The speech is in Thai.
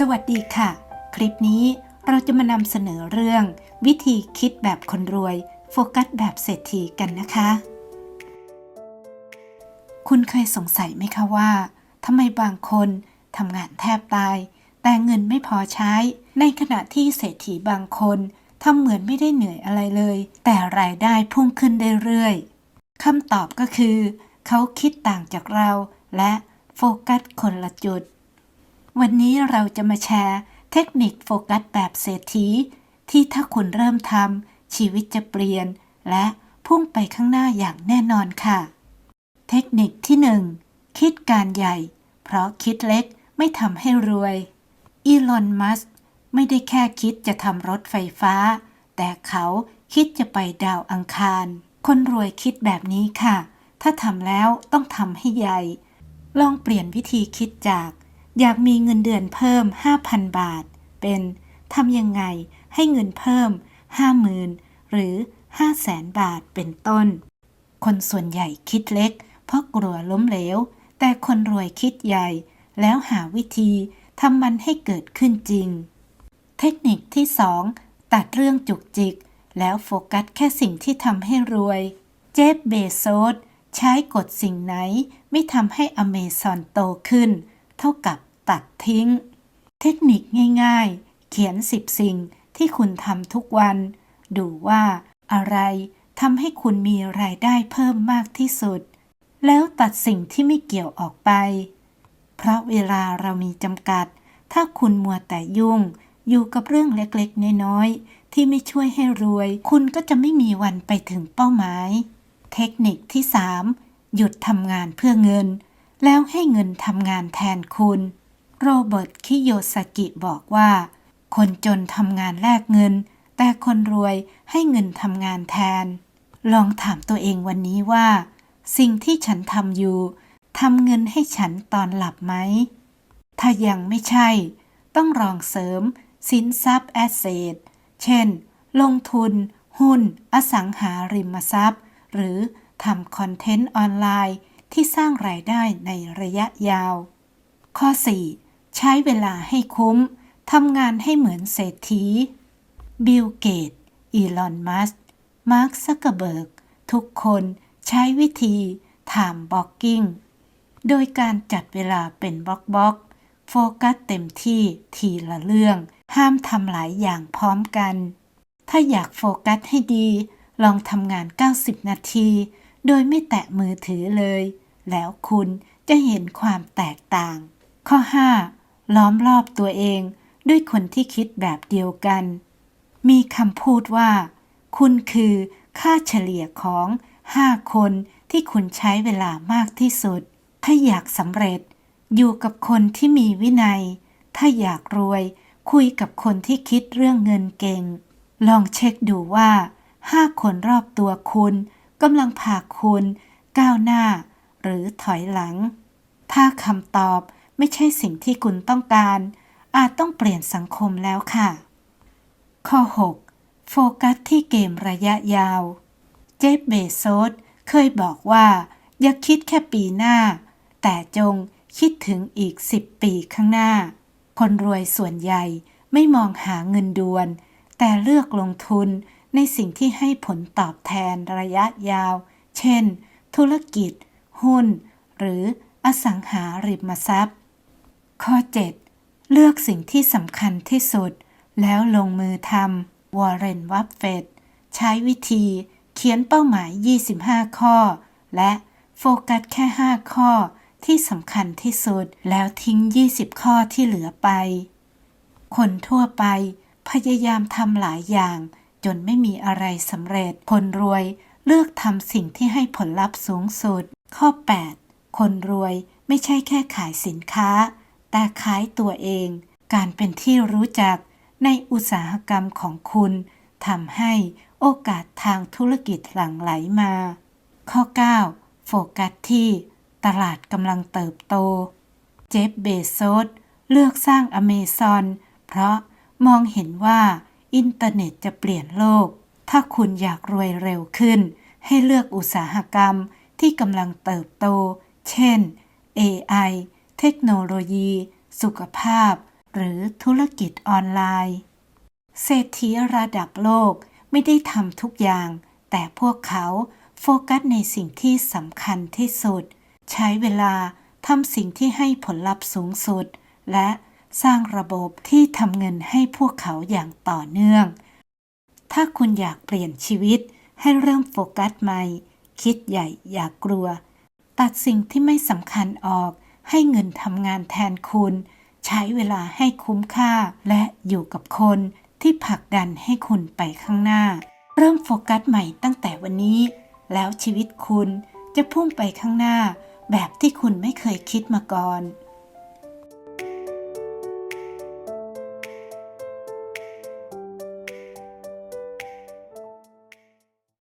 สวัสดีค่ะ คลิปนี้เราจะมานำเสนอเรื่อง วิธีคิดแบบคนรวย โฟกัสแบบเศรษฐีกันนะคะ คุณเคยสงสัยไหมคะว่าทำไมบางคนทำงานแทบตาย แต่เงินไม่พอใช้ ในขณะที่เศรษฐีบางคนทำเหมือนไม่ได้เหนื่อยอะไรเลย แต่รายได้พุ่งขึ้นเรื่อยๆคำตอบก็คือ เขาคิดต่างจากเราและโฟกัสคนละจุด วันนี้เราจะมาแชร์เทคนิคโฟกัสแบบเศรษฐีที่ถ้าคุณเริ่มทำชีวิตจะเปลี่ยน และพุ่งไปข้างหน้าอย่างแน่นอนค่ะ เทคนิคที่ 1 คิดการใหญ่ เพราะคิดเล็กไม่ทำให้รวยอีลอนมัสก์ไม่ได้แค่คิดจะทำรถไฟฟ้า แต่เขาคิดจะไปดาวอังคาร คนรวยคิดแบบนี้ค่ะ ถ้าทำแล้วต้องทำให้ใหญ่ ลองเปลี่ยนวิธีคิดจาก อยากมีเงินเดือนเพิ่ม 5,000 บาท เป็นทำยังไงให้เงินเพิ่ม 50,000 หรือ 500,000 บาทเป็นต้น คนส่วนใหญ่คิดเล็ก เพราะกลัวล้มเหลว แต่คนรวยคิดใหญ่ แล้วหาวิธีทำมันให้เกิดขึ้นจริง เทคนิคที่ 2 ตัดเรื่องจุกจิก แล้วโฟกัสแค่สิ่งที่ทำให้รวย เจฟเบโซสใช้กฎสิ่งไหน ไม่ทำให้อเมซอนโตขึ้น เท่ากับ ตัดทิ้ง เทคนิคง่ายๆ เขียน 10 สิ่งที่คุณทำทุกวัน ดูว่าอะไรทำให้คุณมีรายได้เพิ่มมากที่สุด แล้วตัดสิ่งที่ไม่เกี่ยวออกไป เพราะเวลาเรามีจำกัด ถ้าคุณมัวแต่ยุ่ง อยู่กับเรื่องเล็กๆ น้อยๆ ที่ไม่ช่วยให้รวย คุณก็จะไม่มีวันไปถึงเป้าหมาย เทคนิคที่ 3 หยุดทำงานเพื่อเงิน แล้วให้เงินทำงานแทนคุณ โรเบิร์ต คิโยสกิบอกว่า คนจนทำงานแลกเงิน แต่คนรวยให้เงินทำงานแทน ลองถามตัวเองวันนี้ว่า สิ่งที่ฉันทำอยู่ทำเงินให้ฉันตอนหลับไหม ถ้ายังไม่ใช่ ต้องลองเสริม สินทรัพย์แอสเซท เช่น ลงทุน หุ้น อสังหาริมทรัพย์ หรือทำคอนเทนต์ออนไลน์ที่สร้างรายได้ในระยะยาว ข้อ 4 ใช้เวลาให้คุ้ม ทำงานให้เหมือนเศรษฐี บิลเกต อีลอน มัสก์มาร์คซักเกอร์เบิร์ก ทุกคนใช้วิธี time blocking โดยการจัดเวลาเป็นบล็อกบล็อกโฟกัสเต็มที่ทีละเรื่อง ห้ามทำหลายอย่างพร้อมกัน ถ้าอยากโฟกัสให้ดี ลองทำงาน 90 นาที โดยไม่แตะมือถือเลย แล้วคุณจะเห็นความแตกต่าง ข้อ 5 ล้อมรอบตัวเองด้วยคนที่คิดแบบเดียวกัน มีคำพูดว่า คุณคือค่าเฉลี่ยของ5คนที่คุณใช้เวลามากที่สุด ถ้าอยากสำเร็จ อยู่กับคนที่มีวินัย ถ้าอยากรวย คุยกับคนที่คิดเรื่องเงินเก่ง ลองเช็คดูว่า5คนรอบตัวคุณกำลังพาคุณ ก้าวหน้า หรือถอยหลัง ถ้าคำตอบ ไม่ใช่สิ่งที่คุณต้องการ อาจต้องเปลี่ยนสังคมแล้วค่ะ ข้อ 6 โฟกัสที่เกมระยะยาว เจฟเบโซสเคยบอกว่า อย่าคิดแค่ปีหน้า แต่จงคิดถึงอีก 10 ปีข้างหน้า คนรวยส่วนใหญ่ไม่มองหาเงินด่วน แต่เลือกลงทุนในสิ่งที่ให้ผลตอบแทนระยะยาว เช่น ธุรกิจ หุ้น หรืออสังหาริมทรัพย์ ข้อ 7 เลือกสิ่งที่สำคัญที่สุด แล้วลงมือทำวอร์เรนวัฟเฟตใช้วิธีเขียนเป้าหมาย 25 ข้อ และโฟกัสแค่ 5 ข้อที่สำคัญที่สุด แล้วทิ้ง 20 ข้อที่เหลือไป คนทั่วไปพยายามทำหลายอย่าง จนไม่มีอะไรสำเร็จ คนรวยเลือกทำสิ่งที่ให้ผลลัพธ์สูงสุด ข้อ 8 คนรวยไม่ใช่แค่ขายสินค้า แต่ขายตัวเอง การเป็นที่รู้จักในอุตสาหกรรมของคุณทำให้โอกาสทางธุรกิจหลั่งไหลมา ข้อ 9 โฟกัสที่ ตลาดกำลังเติบโต เจฟเบโซสเลือกสร้างอเมซอนเพราะมองเห็นว่าอินเทอร์เน็ตจะเปลี่ยนโลก ถ้าคุณอยากรวยเร็วขึ้น ให้เลือกอุตสาหกรรมที่กำลังเติบโต เช่น AI เทคโนโลยี สุขภาพ หรือธุรกิจออนไลน์ เศรษฐีระดับโลกไม่ได้ทำทุกอย่าง แต่พวกเขาโฟกัสในสิ่งที่สำคัญที่สุด ใช้เวลาทำสิ่งที่ให้ผลลัพธ์สูงสุด และสร้างระบบที่ทำเงินให้พวกเขาอย่างต่อเนื่อง ถ้าคุณอยากเปลี่ยนชีวิตให้เริ่มโฟกัสใหม่ คิดใหญ่อย่ากกลัว ตัดสิ่งที่ไม่สำคัญออก ให้เงินทำงานแทนคุณ ใช้เวลาให้คุ้มค่า และอยู่กับคนที่ผลักดันให้คุณไปข้างหน้า เริ่มโฟกัสใหม่ตั้งแต่วันนี้ แล้วชีวิตคุณจะพุ่งไปข้างหน้า แบบที่คุณไม่เคยคิดมาก่อน